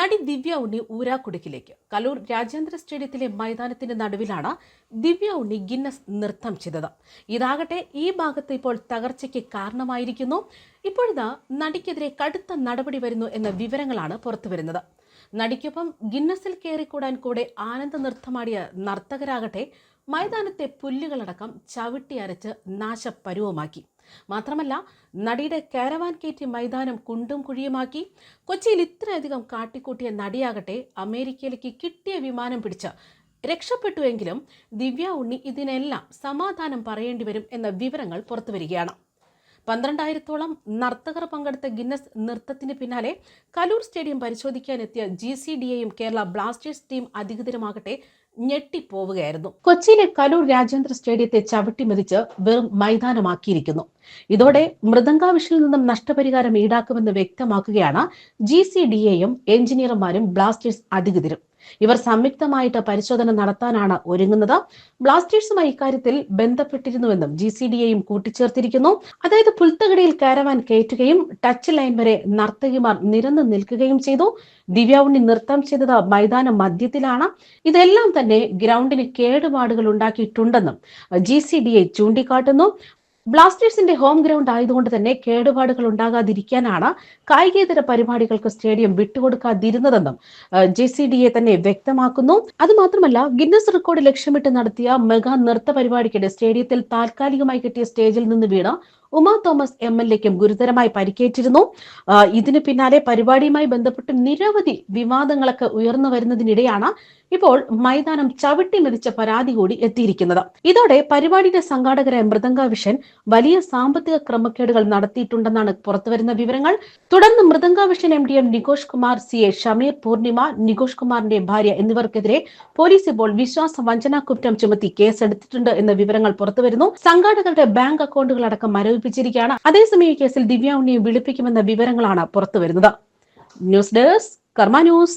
നടി ദിവ്യ ഉണ്ണി ഊരാക്കുടുക്കിലേക്ക്. കലൂർ രാജ്യാന്തര സ്റ്റേഡിയത്തിലെ മൈതാനത്തിന്റെ നടുവിലാണ് ദിവ്യ ഉണ്ണി ഗിന്നസ് നൃത്തം ചെയ്തത്. ഇതാകട്ടെ ഈ ഭാഗത്ത് ഇപ്പോൾ തകർച്ചയ്ക്ക് കാരണമായിരിക്കുന്നു. ഇപ്പോഴിതാ നടിക്കെതിരെ കടുത്ത നടപടി വരുന്നു എന്ന വിവരങ്ങളാണ് പുറത്തുവരുന്നത്. നടിക്കൊപ്പം ഗിന്നസിൽ കയറിക്കൂടാൻ കൂടെ ആനന്ദ നൃത്തമാടിയ നർത്തകരാകട്ടെ മൈതാനത്തെ പുല്ലുകളടക്കം ചവിട്ടി അരച്ച് നാശപരുവമാക്കി. മാത്രമല്ല നടിയുടെ കാരവാൻ കയറ്റി മൈതാനം കുണ്ടും കുഴിയുമാക്കി കൊച്ചിയിൽ ഇത്രയധികം കാട്ടിക്കൂട്ടിയ നടിയാകട്ടെ അമേരിക്കയിലേക്ക് കിട്ടിയ വിമാനം പിടിച്ച രക്ഷപ്പെട്ടുവെങ്കിലും ദിവ്യ ഉണ്ണി ഇതിനെല്ലാം സമാധാനം പറയേണ്ടി വരും എന്ന വിവരങ്ങൾ പുറത്തു വരികയാണ്. പന്ത്രണ്ടായിരത്തോളം നർത്തകർ പങ്കെടുത്ത ഗിന്നസ് നൃത്തത്തിന് പിന്നാലെ കലൂർ സ്റ്റേഡിയം പരിശോധിക്കാനെത്തിയ ജി സി ഡി എയും കേരള ബ്ലാസ്റ്റേഴ്സ് ടീം അധികൃതരുമാകട്ടെ ഞെട്ടിപ്പോവുകയായിരുന്നു. കൊച്ചിയിലെ കലൂർ രാജ്യാന്തര സ്റ്റേഡിയത്തെ ചവിട്ടി മെതിച്ച് വെറും മൈതാനമാക്കിയിരിക്കുന്നു. ഇതോടെ മൃദംഗാവിഷിൽ നിന്നും നഷ്ടപരിഹാരം ഈടാക്കുമെന്ന് വ്യക്തമാക്കുകയാണ് ജി സി ഡി എയും എഞ്ചിനീയർമാരും ബ്ലാസ്റ്റേഴ്സ് അധികൃതരും. ഇവർ സംയുക്തമായിട്ട് പരിശോധന നടത്താനാണ് ഒരുങ്ങുന്നത്. ബ്ലാസ്റ്റേഴ്സുമായി ഇക്കാര്യത്തിൽ ബന്ധപ്പെട്ടിരുന്നുവെന്നും ജി സി ഡി എയും കൂട്ടിച്ചേർത്തിരിക്കുന്നു. അതായത് പുൽത്തകടിയിൽ കാരവാൻ കയറ്റുകയും ടച്ച് ലൈൻ വരെ നർത്തകിമാർ നിരന്നു നിൽക്കുകയും ചെയ്തു. ദിവ്യ ഉണ്ണി നൃത്തം ചെയ്തത് മൈതാന മധ്യത്തിലാണ്. ഇതെല്ലാം തന്നെ ഗ്രൗണ്ടിന് കേടുപാടുകൾ ഉണ്ടാക്കിയിട്ടുണ്ടെന്നും ജി സി ഡി എ ചൂണ്ടിക്കാട്ടുന്നു. ബ്ലാസ്റ്റേഴ്സിന്റെ ഹോം ഗ്രൗണ്ട് ആയതുകൊണ്ട് തന്നെ കേടുപാടുകൾ ഉണ്ടാകാതിരിക്കാനാണ് കായികേതര പരിപാടികൾക്ക് സ്റ്റേഡിയം വിട്ടുകൊടുക്കാതിരുന്നതെന്നും ജെ സി ഡി എ തന്നെ വ്യക്തമാക്കുന്നു. അതുമാത്രമല്ല ഗിന്നസ് റെക്കോർഡ് ലക്ഷ്യമിട്ട് നടത്തിയ മെഗാ നൃത്ത പരിപാടിക്കിടെ സ്റ്റേഡിയത്തിൽ താൽക്കാലികമായി കിട്ടിയ സ്റ്റേജിൽ നിന്ന് വീണ ഉമാ തോമസ് എം എൽ എക്കും ഗുരുതരമായി പരിക്കേറ്റിരുന്നു. ഇതിന് പിന്നാലെ പരിപാടിയുമായി ബന്ധപ്പെട്ട് നിരവധി വിവാദങ്ങളൊക്കെ ഉയർന്നു വരുന്നതിനിടെയാണ് ഇപ്പോൾ മൈതാനം ചവിട്ടി മെതിച്ച പരാതി കൂടി എത്തിയിരിക്കുന്നത്. ഇതോടെ പരിപാടിയുടെ സംഘാടകരായ മൃദംഗ വിഷൻ വലിയ സാമ്പത്തിക ക്രമക്കേടുകൾ നടത്തിയിട്ടുണ്ടെന്നാണ് പുറത്തുവരുന്ന വിവരങ്ങൾ. തുടർന്ന് Mridanga vision M D M Nikosh Kumar C A Shameer Poornima Nikosh കുമാറിന്റെ ഭാര്യ എന്നിവർക്കെതിരെ പോലീസ് ഇപ്പോൾ വിശ്വാസ വഞ്ചനാ കുറ്റം ചുമത്തി കേസെടുത്തിട്ടുണ്ട് എന്ന വിവരങ്ങൾ പുറത്തുവരുന്നു. സംഘാടകരുടെ ബാങ്ക് അക്കൗണ്ടുകൾ അടക്കം മരവിപ്പിച്ചിരിക്കുകയാണ് അതേസമയം ഈ കേസിൽ ദിവ്യ ഉണ്ണിയെ വിളിപ്പിക്കുമെന്ന വിവരങ്ങളാണ് പുറത്തുവരുന്നത്. News desk Karma news.